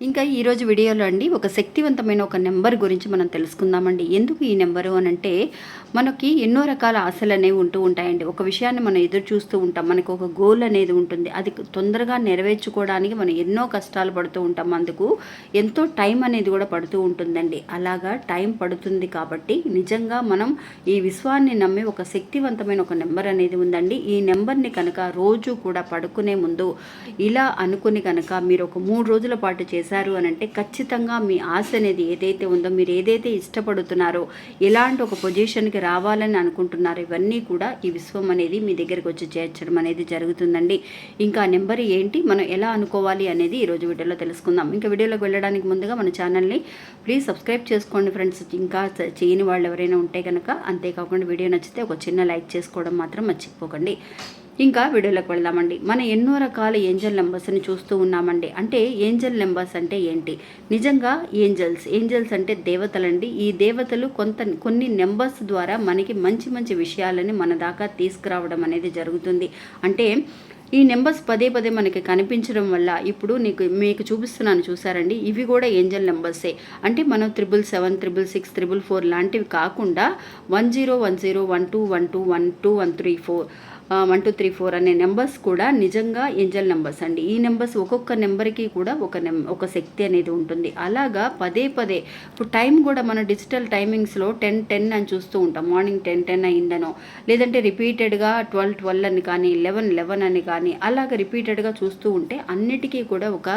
ఇంకా ఈరోజు వీడియోలో అండి ఒక శక్తివంతమైన ఒక నెంబర్ గురించి మనం తెలుసుకుందామండి. ఎందుకు ఈ నెంబరు అని అంటే మనకి ఎన్నో రకాల ఆశలు అనేవి ఉంటూ ఉంటాయండి. ఒక విషయాన్ని మనం ఎదురు చూస్తూ ఉంటాం. మనకు ఒక గోల్ అనేది ఉంటుంది. అది తొందరగా నెరవేర్చుకోవడానికి మనం ఎన్నో కష్టాలు పడుతూ ఉంటాం. అందుకు ఎంతో టైం అనేది కూడా పడుతూ ఉంటుందండి. అలాగా టైం పడుతుంది కాబట్టి నిజంగా మనం ఈ విశ్వాన్ని నమ్మి ఒక శక్తివంతమైన ఒక నెంబర్ అనేది ఉందండి. ఈ నెంబర్ని కనుక రోజు కూడా పడుకునే ముందు ఇలా అనుకుని కనుక మీరు ఒక మూడు రోజుల పాటు చేసి చేశారు అని అంటే ఖచ్చితంగా మీ ఆశ అనేది ఏదైతే ఉందో మీరు ఏదైతే ఇష్టపడుతున్నారో ఎలాంటి ఒక పొజిషన్కి రావాలని అనుకుంటున్నారో ఇవన్నీ కూడా ఈ విశ్వం అనేది మీ దగ్గరికి వచ్చి చేర్చడం అనేది జరుగుతుందండి. ఇంకా నెంబర్ ఏంటి? మనం ఎలా అనుకోవాలి అనేది ఈరోజు వీడియోలో తెలుసుకుందాం. ఇంకా వీడియోలోకి వెళ్ళడానికి ముందుగా మన ఛానల్ని ప్లీజ్ సబ్స్క్రైబ్ చేసుకోండి ఫ్రెండ్స్. ఇంకా చేయని వాళ్ళు ఎవరైనా ఉంటే కనుక అంతేకాకుండా వీడియో నచ్చితే ఒక చిన్న లైక్ చేసుకోవడం మాత్రం మర్చిపోకండి. ఇంకా వీడియోలోకి వెళ్దామండి. మన ఎన్నో రకాల ఏంజల్ నెంబర్స్ని చూస్తూ ఉన్నామండి. అంటే ఏంజల్ నెంబర్స్ అంటే ఏంటి? నిజంగా ఏంజల్స్. ఏంజల్స్ అంటే దేవతలండి. ఈ దేవతలు కొంత కొన్ని నెంబర్స్ ద్వారా మనకి మంచి మంచి విషయాలని మన దాకా తీసుకురావడం అనేది జరుగుతుంది. అంటే ఈ నెంబర్స్ పదే పదే మనకి కనిపించడం వల్ల ఇప్పుడు నీకు మీకు చూపిస్తున్నాను చూసారండి. ఇవి కూడా ఏంజల్ నెంబర్సే. అంటే మనం triple seven triple six triple four లాంటివి కాకుండా one zero one zero one two one two one two one three four one two three four అనే నెంబర్స్ కూడా నిజంగా ఏంజల్ నెంబర్స్ అండి. ఈ నెంబర్స్ ఒక్కొక్క నెంబర్కి కూడా ఒక నెం ఒక శక్తి అనేది ఉంటుంది. అలాగా పదే పదే ఇప్పుడు టైం కూడా మన డిజిటల్ టైమింగ్స్లో టెన్ టెన్ అని చూస్తూ ఉంటాం. మార్నింగ్ టెన్ టెన్ అయిందనో లేదంటే రిపీటెడ్గా ట్వెల్వ్ ట్వెల్వ్ అని కానీ లెవెన్ లెవెన్ అని కానీ అలాగ రిపీటెడ్గా చూస్తూ ఉంటే అన్నిటికీ కూడా ఒక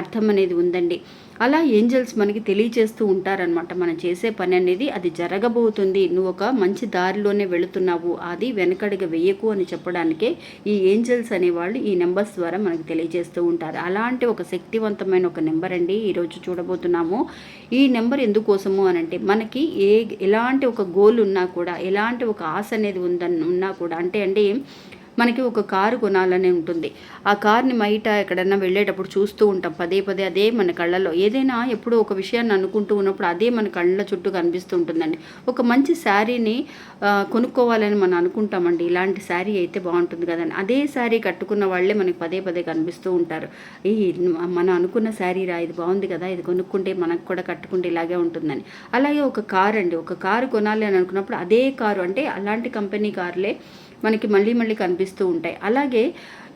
అర్థం అనేది ఉందండి. అలా ఏంజల్స్ మనకి తెలియచేస్తూ ఉంటారనమాట మనం చేసే పని అనేది అది జరగబోతుంది. నువ్వు ఒక మంచి దారిలోనే వెళుతున్నావు. అది వెనకడిగా వెయ్యకు అని చెప్పడానికే ఈ ఏంజల్స్ అనేవాళ్ళు ఈ నెంబర్స్ ద్వారా మనకి తెలియజేస్తూ ఉంటారు. అలాంటి ఒక శక్తివంతమైన ఒక నెంబర్ అండి ఈరోజు చూడబోతున్నాము. ఈ నెంబర్ ఎందుకోసము అని అంటే మనకి ఏ ఎలాంటి ఒక గోల్ ఉన్నా కూడా ఎలాంటి ఒక ఆశ అనేది ఉందని ఉన్నా కూడా అంటే అంటే మనకి ఒక కారు కొనాలని ఉంటుంది. ఆ కార్ని బయట ఎక్కడన్నా వెళ్ళేటప్పుడు చూస్తూ ఉంటాం. పదే పదే అదే మన కళ్ళలో ఏదైనా ఎప్పుడు ఒక విషయాన్ని అనుకుంటూ ఉన్నప్పుడు అదే మన కళ్ళ చుట్టూ కనిపిస్తూ ఉంటుందండి. ఒక మంచి శారీని కొనుక్కోవాలని మనం అనుకుంటామండి. ఇలాంటి శారీ అయితే బాగుంటుంది కదండి. అదే శారీ కట్టుకున్న వాళ్ళే మనకి పదే పదే కనిపిస్తూ ఉంటారు. ఈ మనం అనుకున్న శారీ రా ఇది బాగుంది కదా ఇది కొనుక్కుంటే మనకు కూడా కట్టుకుంటే ఇలాగే ఉంటుందని. అలాగే ఒక కారు అండి ఒక కారు కొనాలి అని అనుకున్నప్పుడు అదే కారు అంటే అలాంటి కంపెనీ కార్లే మనకి మళ్ళీ మళ్ళీ కనిపిస్తూ ఉంటాయి. అలాగే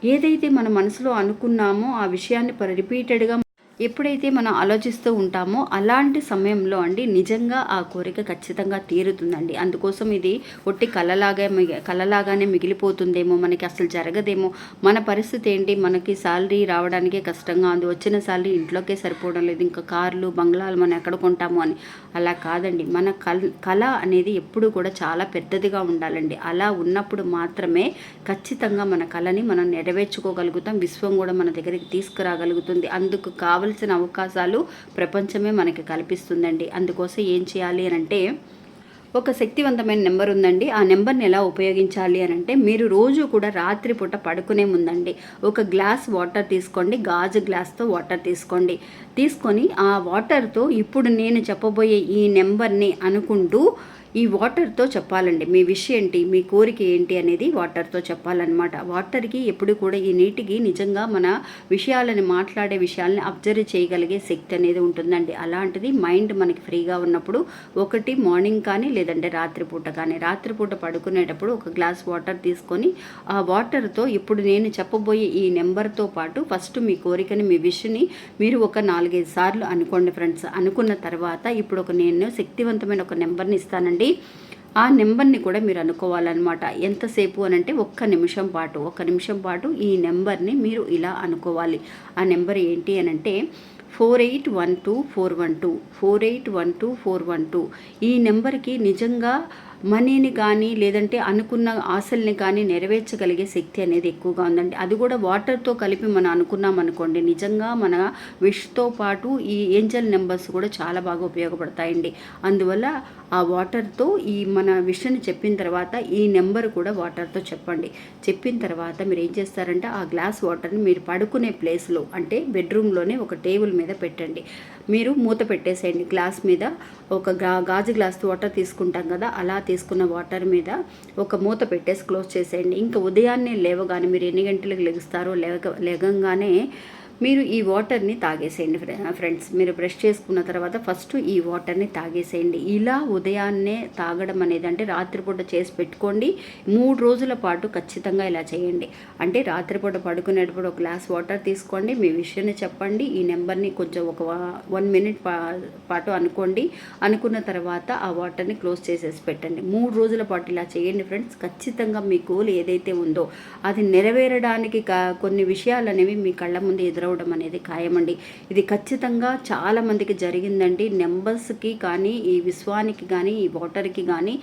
ఏదైతే మన మనసులో అనుకున్నామో ఆ విషయాన్ని రిపీటెడ్గా ఎప్పుడైతే మనం ఆలోచిస్తూ ఉంటామో అలాంటి సమయంలో అండి నిజంగా ఆ కోరిక ఖచ్చితంగా తీరుతుందండి. అందుకోసం ఇది ఒట్టి కలలాగా కలలాగానే మిగిలిపోతుందేమో మనకి అసలు జరగదేమో. మన పరిస్థితి ఏంటి? మనకి శాలరీ రావడానికే కష్టంగా ఉంది. వచ్చిన శాలరీ ఇంట్లోకే సరిపోవడం లేదు. ఇంకా కార్లు బంగ్లాలు మనం ఎక్కడ కొంటాము అని. అలా కాదండి. మన కల కళ అనేది ఎప్పుడు కూడా చాలా పెద్దదిగా ఉండాలండి. అలా ఉన్నప్పుడు మాత్రమే ఖచ్చితంగా మన కళని మనం నెరవేర్చుకోగలుగుతాం. విశ్వం కూడా మన దగ్గరికి తీసుకురాగలుగుతుంది. అందుకు కావాలి కావలసిన అవకాశాలు ప్రపంచమే మనకి కల్పిస్తుందండి. అందుకోసం ఏం చేయాలి అని అంటే ఒక శక్తివంతమైన నెంబర్ ఉందండి. ఆ నెంబర్ని ఎలా ఉపయోగించాలి అని అంటే మీరు రోజు కూడా రాత్రిపూట పడుకునే ముందండి. ఒక గ్లాస్ వాటర్ తీసుకోండి. గాజు గ్లాస్తో వాటర్ తీసుకోండి. తీసుకొని ఆ వాటర్తో ఇప్పుడు నేను చెప్పబోయే ఈ నెంబర్ని అనుకుంటూ ఈ వాటర్తో చెప్పాలండి. మీ విష్ ఏంటి మీ కోరిక ఏంటి? అనేది వాటర్తో చెప్పాలన్నమాట. వాటర్కి ఎప్పుడు కూడా ఈ నీటికి నిజంగా మన విషయాలని మాట్లాడే విషయాలని అబ్జర్వ్ చేయగలిగే శక్తి అనేది ఉంటుందండి. అలాంటిది మైండ్ మనకి ఫ్రీగా ఉన్నప్పుడు ఒకటి మార్నింగ్ కానీ లేదంటే రాత్రిపూట కానీ రాత్రిపూట పడుకునేటప్పుడు ఒక గ్లాస్ వాటర్ తీసుకొని ఆ వాటర్తో ఇప్పుడు నేను చెప్పబోయే ఈ నెంబర్తో పాటు ఫస్ట్ మీ కోరికని మీ విష్ని మీరు ఒక నాలుగైదు సార్లు అనుకోండి ఫ్రెండ్స్. అనుకున్న తర్వాత ఇప్పుడు ఒక నేను శక్తివంతమైన ఒక నెంబర్ని ఇస్తానండి. ఆ నెంబర్ని కూడా మీరు అనుకోవాలన్నమాట. ఎంతసేపు అని అంటే ఒక్క నిమిషం పాటు ఒక్క నిమిషం పాటు ఈ నెంబర్ని మీరు ఇలా అనుకోవాలి. ఆ నెంబర్ ఏంటి అని అంటే four eight one two four one two four eight one two four one two. ఈ నెంబర్కి నిజంగా మనీని కానీ లేదంటే అనుకున్న ఆశల్ని కానీ నెరవేర్చగలిగే శక్తి అనేది ఎక్కువగా ఉందండి. అది కూడా వాటర్తో కలిపి మనం అనుకున్నాం అనుకోండి. నిజంగా మన విష్తో పాటు ఈ ఏంజల్ నెంబర్స్ కూడా చాలా బాగా ఉపయోగపడతాయండి. అందువల్ల ఆ వాటర్తో ఈ మన విషయాన్ని చెప్పిన తర్వాత ఈ నెంబర్ కూడా వాటర్తో చెప్పండి. చెప్పిన తర్వాత మీరు ఏం చేస్తారంటే ఆ గ్లాస్ వాటర్ని మీరు పడుకునే ప్లేస్లో అంటే బెడ్రూమ్లోనే ఒక టేబుల్ మీద పెట్టండి. మీరు మూత పెట్టేసేయండి. గ్లాస్ మీద ఒక గా గాజు గ్లాస్ వాటర్ తీసుకుంటాం కదా అలా తీసుకున్న వాటర్ మీద ఒక మూత పెట్టేసి క్లోజ్ చేసేయండి. ఇంకా ఉదయాన్నే లేవగానే మీరు ఎన్ని గంటలకు లెగుస్తారో లేక లేగంగానే మీరు ఈ వాటర్ని తాగేసేయండి ఫ్రెండ్స్ మీరు బ్రష్ చేసుకున్న తర్వాత ఫస్ట్ ఈ వాటర్ని తాగేసేయండి. ఇలా ఉదయాన్నే తాగడం అనేది అంటే రాత్రిపూట చేసి పెట్టుకోండి. మూడు రోజుల పాటు ఖచ్చితంగా ఇలా చేయండి. అంటే రాత్రిపూట పడుకునేటప్పుడు ఒక గ్లాస్ వాటర్ తీసుకోండి. మీ విషయాన్ని చెప్పండి. ఈ నెంబర్ని కొంచెం ఒక వన్ మినిట్ పా పాటు అనుకోండి. అనుకున్న తర్వాత ఆ వాటర్ని క్లోజ్ చేసేసి పెట్టండి. మూడు రోజుల పాటు ఇలా చేయండి ఫ్రెండ్స్ ఖచ్చితంగా మీ గోల్ ఏదైతే ఉందో అది నెరవేరడానికి కొన్ని విషయాలు అనేవి మీ కళ్ళ ముందు ఎదురు ఎదురవడం అనేది ఖాయమండి. ఇది ఖచ్చితంగా చాలామందికి జరిగిందండి. నెంబర్స్కి కానీ ఈ విశ్వానికి కానీ ఈ వాటర్కి కానీ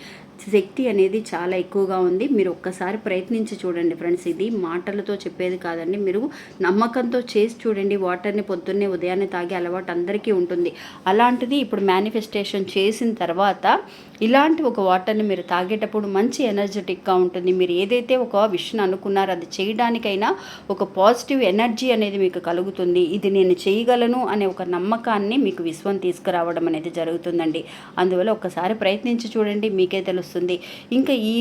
శక్తి అనేది చాలా ఎక్కువగా ఉంది. మీరు ఒక్కసారి ప్రయత్నించి చూడండి ఫ్రెండ్స్. ఇది మాటలతో చెప్పేది కాదండి. మీరు నమ్మకంతో చేసి చూడండి. వాటర్ని పొద్దున్నే ఉదయాన్నే తాగే అలవాటు అందరికీ ఉంటుంది. అలాంటిది ఇప్పుడు మేనిఫెస్టేషన్ చేసిన తర్వాత ఇలాంటి ఒక వాటర్ని మీరు తాగేటప్పుడు మంచి ఎనర్జెటిక్గా ఉంటుంది. మీరు ఏదైతే ఒక విషయం అనుకున్నారో అది చేయడానికైనా ఒక పాజిటివ్ ఎనర్జీ అనేది మీకు కలుగుతుంది. ఇది నేను చేయగలను అనే ఒక నమ్మకాన్ని మీకు విశ్వం తీసుకురావడం అనేది జరుగుతుందండి. అందువల్ల ఒకసారి ప్రయత్నించి చూడండి మీకే తెలుస్తుంది. ఇంకా ఈ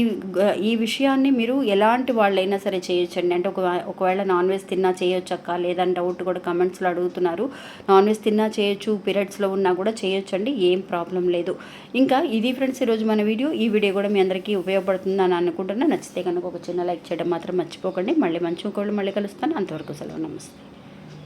ఈ విషయాన్ని మీరు ఎలాంటి వాళ్ళైనా సరే చేయొచ్చండి. అంటే ఒక ఒకవేళ నాన్ వెజ్ తిన్నా చేయొచ్చక్క? లేదని డౌట్ కూడా కమెంట్స్లో అడుగుతున్నారు. నాన్ వెజ్ తిన్నా చేయొచ్చు పీరియడ్స్లో ఉన్నా కూడా చేయొచ్చండి. ఏం ప్రాబ్లం లేదు. ఇంకా ఇది ఫ్రెండ్స్ ఈరోజు మన వీడియో ఈ వీడియో కూడా మీ అందరికీ ఉపయోగపడుతుంది అని అనుకుంటున్నా. నచ్చితే కనుక ఒక చిన్న లైక్ చేయడం మాత్రం మర్చిపోకండి. మళ్ళీ మంచి ఒకళ్ళు మళ్ళీ కలుస్తాను. అంతవరకు సెలవు. నమస్తే.